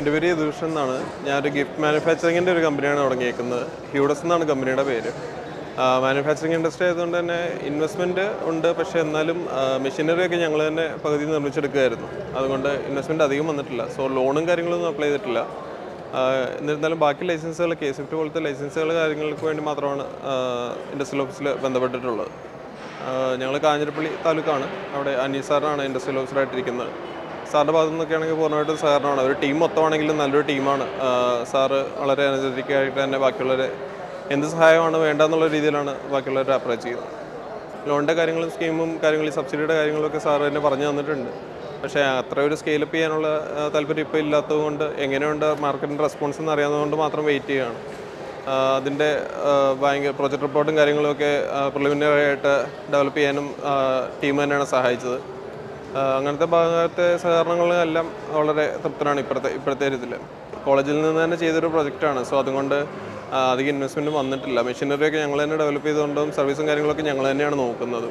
എന്റെ പേര് യദൂഷൻ എന്നാണ്. ഞാനൊരു ഗിഫ്റ്റ് മാനുഫാക്ചറിങ്ങിന്റെ ഒരു കമ്പനിയാണ് തുടങ്ങിയേക്കുന്നത്. ഹ്യൂഡസ് എന്നാണ് കമ്പനിയുടെ പേര്. മാനുഫാക്ചറിങ് ഇൻഡസ്ട്രി ആയതുകൊണ്ട് തന്നെ ഇൻവെസ്റ്റ്മെന്റ് ഉണ്ട്. പക്ഷേ എന്നാലും മെഷീനറി ഒക്കെ ഞങ്ങൾ തന്നെ പകുതി നിർമ്മിച്ചെടുക്കുകയായിരുന്നു. അതുകൊണ്ട് ഇൻവെസ്റ്റ്മെന്റ് അധികം വന്നിട്ടില്ല. സോ ലോണും കാര്യങ്ങളൊന്നും അപ്ലൈ ചെയ്തിട്ടില്ല. എന്നിരുന്നാലും ബാക്കി ലൈസൻസുകൾ കെ സിഫ്റ്റ് പോലത്തെ ലൈസൻസുകൾ കാര്യങ്ങൾക്ക് വേണ്ടി മാത്രമാണ് ഇൻഡസ്ട്രിയൽ ഓഫീസിൽ ബന്ധപ്പെട്ടിട്ടുള്ളത്. ഞങ്ങൾ കാഞ്ഞിരപ്പള്ളി താലൂക്കാണ്. അവിടെ അനീസാറിനാണ് ഇൻഡസ്ട്രിയൽ ഓഫീസറായിട്ടിരിക്കുന്നത്. സാറിന്റെ ഭാഗത്തു നിന്നൊക്കെ ആണെങ്കിൽ പൂർണമായിട്ടും സഹകരണമാണ്. ഒരു ടീം മൊത്തമാണെങ്കിലും നല്ലൊരു ടീമാണ്. സാറ് വളരെ എനർജറ്റിക് ആയിട്ട് തന്നെ ബാക്കിയുള്ളവരെ എന്ത് സഹായമാണ് വേണ്ടതെന്നുള്ള രീതിയിലാണ് ബാക്കിയുള്ളവരെ അപ്രോച്ച് ചെയ്യുന്നത്. ലോണിന്റെ കാര്യങ്ങളും സ്കീമും കാര്യങ്ങളും സബ്സിഡിയുടെ കാര്യങ്ങളൊക്കെ സാറ് തന്നെ പറഞ്ഞു തന്നിട്ടുണ്ട്. പക്ഷേ അത്ര ഒരു സ്കെയിലപ്പ് ചെയ്യാനുള്ള താല്പര്യം ഇപ്പോൾ ഇല്ലാത്തതുകൊണ്ട് എങ്ങനെയുണ്ട് മാർക്കറ്റിന്റെ റെസ്പോൺസ് എന്ന് അറിയാവുന്നതുകൊണ്ട് മാത്രം വെയിറ്റ് ചെയ്യുകയാണ്. അതിന്റെ ബാങ്ക് പ്രൊജക്ട് റിപ്പോർട്ടും കാര്യങ്ങളുമൊക്കെ പ്രിലിമിനറി ആയിട്ട് ഡെവലപ്പ് ചെയ്യാനും ടീം തന്നെയാണ് സഹായിച്ചത്. അങ്ങനത്തെ ഭാഗത്തെ സഹകരണങ്ങളെല്ലാം വളരെ തൃപ്തനാണ് ഇപ്പോഴത്തെ ഇപ്പോഴത്തെ ഇതിൽ കോളേജിൽ നിന്ന് തന്നെ ചെയ്തൊരു പ്രൊജക്റ്റാണ്. സോ അതുകൊണ്ട് അധികം ഇൻവെസ്റ്റ്മെന്റ് വന്നിട്ടില്ല. മെഷീനറിയൊക്കെ ഞങ്ങൾ തന്നെ ഡെവലപ്പ് ചെയ്തുകൊണ്ടും സർവീസും കാര്യങ്ങളൊക്കെ ഞങ്ങൾ തന്നെയാണ് നോക്കുന്നത്.